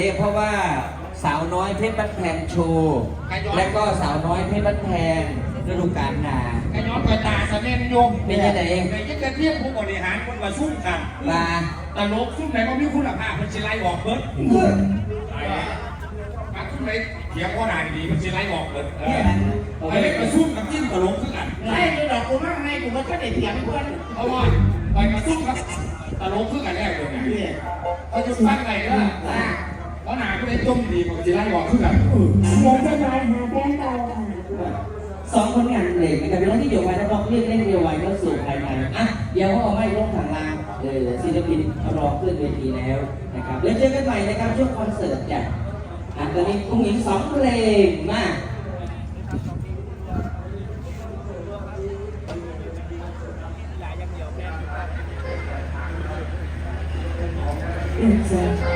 ด้เพราะว่าสาวน้อยเพชรบ้านแพงโชว์และก็สาวน้อยเพชรบ้านแพงฤดูกาลหนาไอ้ย้อนไปตาสะเน่นโยมเป็นยังไงในยิ่งกันเทียบผู้บริหารคนมาซุ่มกันมาตลกซุ่มไหนก็มีคุณภาพมันจะไล่ออกเบิร์ดมาซุ่มไหนเถียงว่าหนาดีมันจะไล่ออกเบิร์ดไอ้เล็กมาซุ่มกับจิ้มตลกขึ้นกันไอ้ดอกกูมากไงกูมันก็ได้เถียงเพื่อนเพราะว่าไปมาซุ่มกับตลกขึ้นกันแน่เลยไงนี่เขาจะฟังไงล่ะ เพราะหนาก็ได้จมดีมันจะไล่ออกขึ้นกันเดี๋ยวจะไลน์หาแฟนเก่าค่ะสองคนงานเพลงนะครับเป็นเรื่องที่เดียวกันนักร้องเรียกเล่นเดียวไว้ก็สู่ภายในอะเดี๋ยวเขาเอไม่ลงทางลางเออศิลปินเขารอขึ้นเวทีแล้วนะครับเดี๋ยวเจอกันใหม่นะครับช่วงคอนเสิร์ตจ้ะอะตอนนี้คุณหญิงสองเพลงมาอืม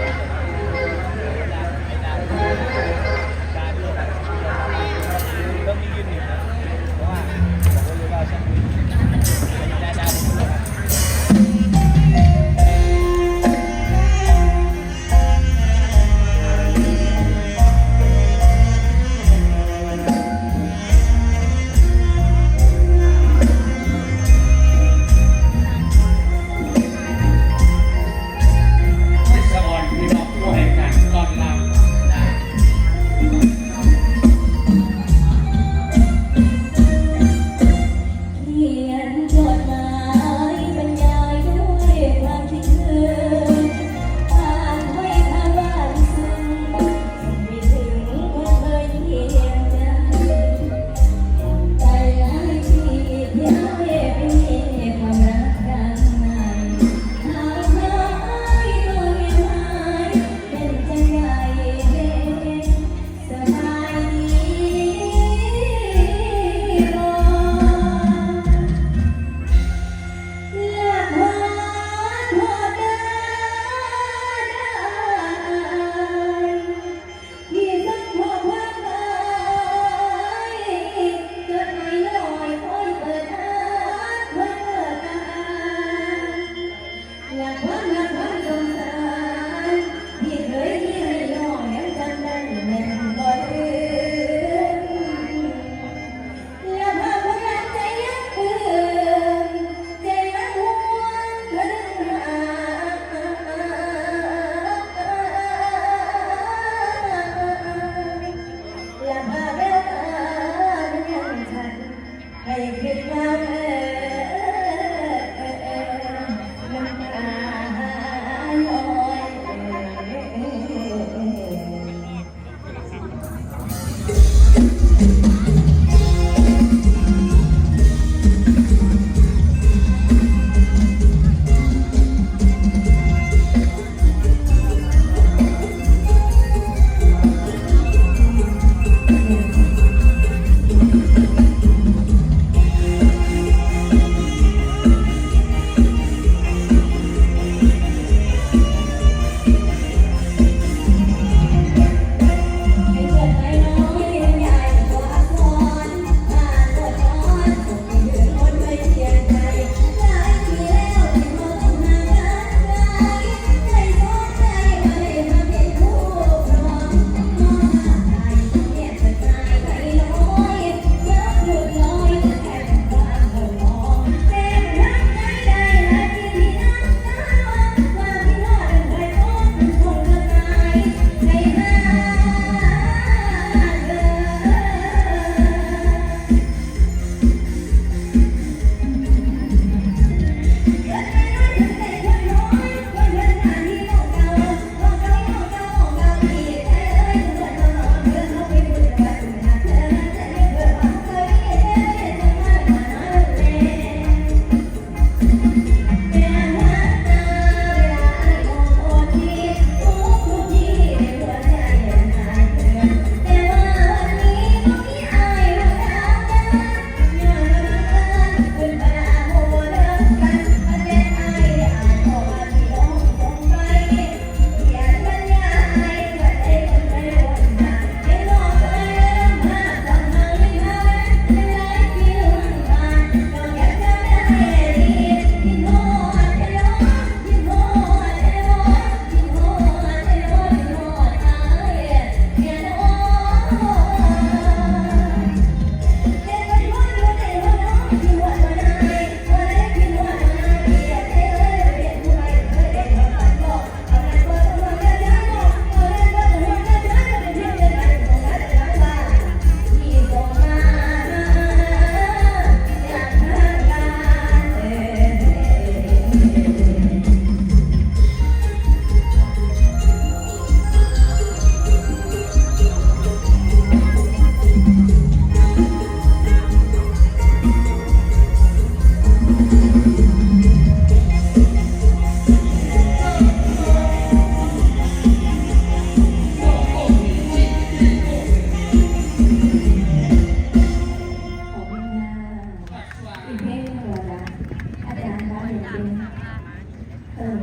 จำเออ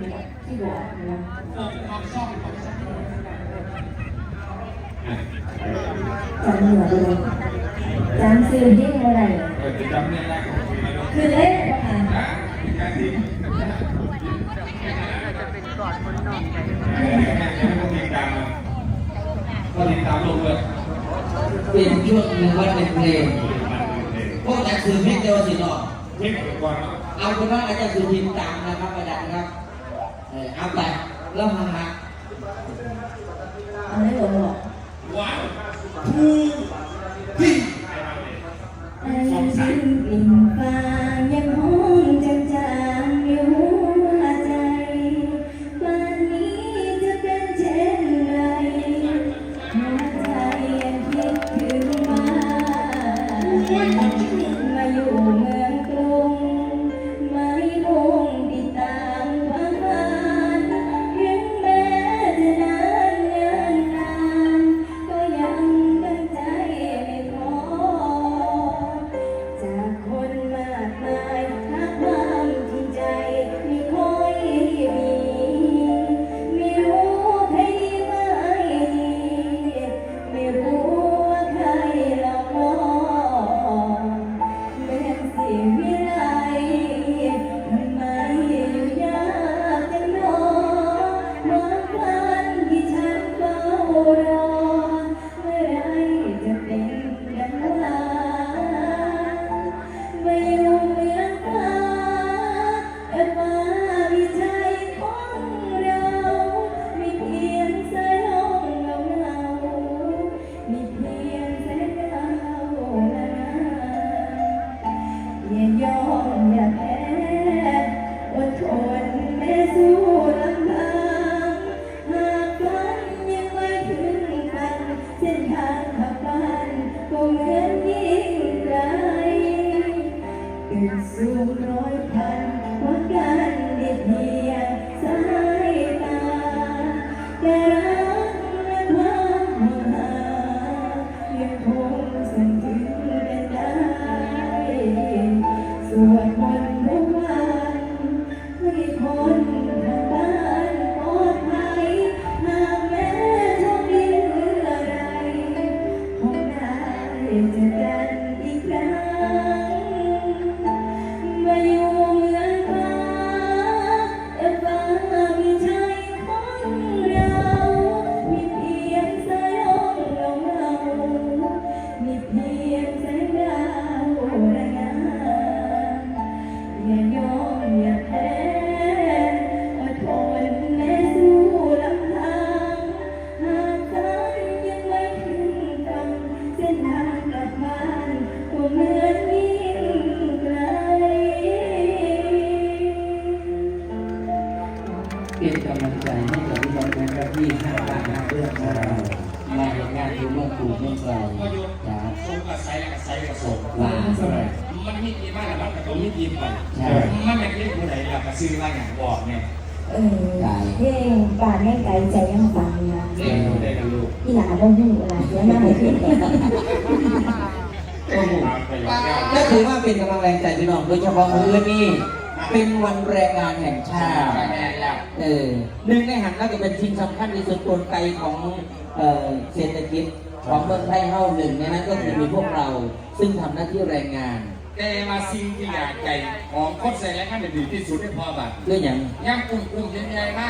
ที่หัวนะจำหัวไปจำซื้อที่อะไรคือเล่นนะก็ติดตามลงเลยเป็นช่วงหนึ่งว่าเป็นเพลงพวกแต่คือพิงเดียวสิหรอเพลอ เอาเป็นว่าอาจารย์สุทินตามนะครับอาจารย์ครับเออเอาไปแล้วมาหักเอาได้หรอว้าวทูที่ไอ้ยิ้มกลิ่นฟ้ายังหอมจางๆอยู่หัวใจป่านนี้จะเป็นเช่นไรหัวใจยังคิดถึงมามาอยู่เมืองกรุง ไซกับไซกับส่งลาสมัยมันมีทีมากแล้วมันก็ต้องมีทีมไปใช่มันเป็นทีมผู้ใดล่ะก็ซื้อมาอย่างบอกเนี่ยเออเพลงป่านให้ไกลใจยังฟังนะเล่นผู้ใดกันลูกที่หลาบ่ฮู้หลาเสียหน้าบ่ขึ้นโอ้โหไปยาวก็ถือว่าเป็นกำลังแรงใจพี่น้องโดยเฉพาะมื้อนี้เป็นวันแรงงานแห่งชาติแม่แล้วเออหนึ่งในหันก็จะเป็นชิ้นสำคัญที่สุดกลไกของเอ่อเศรษฐกิจ ของเมืองไทยเฮาหนึ่งในนั้นก็คือมีพวกเราซึ่งทำหน้าที่แรงงานแต่มาสิ่งที่อยากใจของคนใส่แรงงานดีที่สุดให้พอบัตรด้วยอย่าง ย่างกุ้งกุ้งใหญ่ๆมาก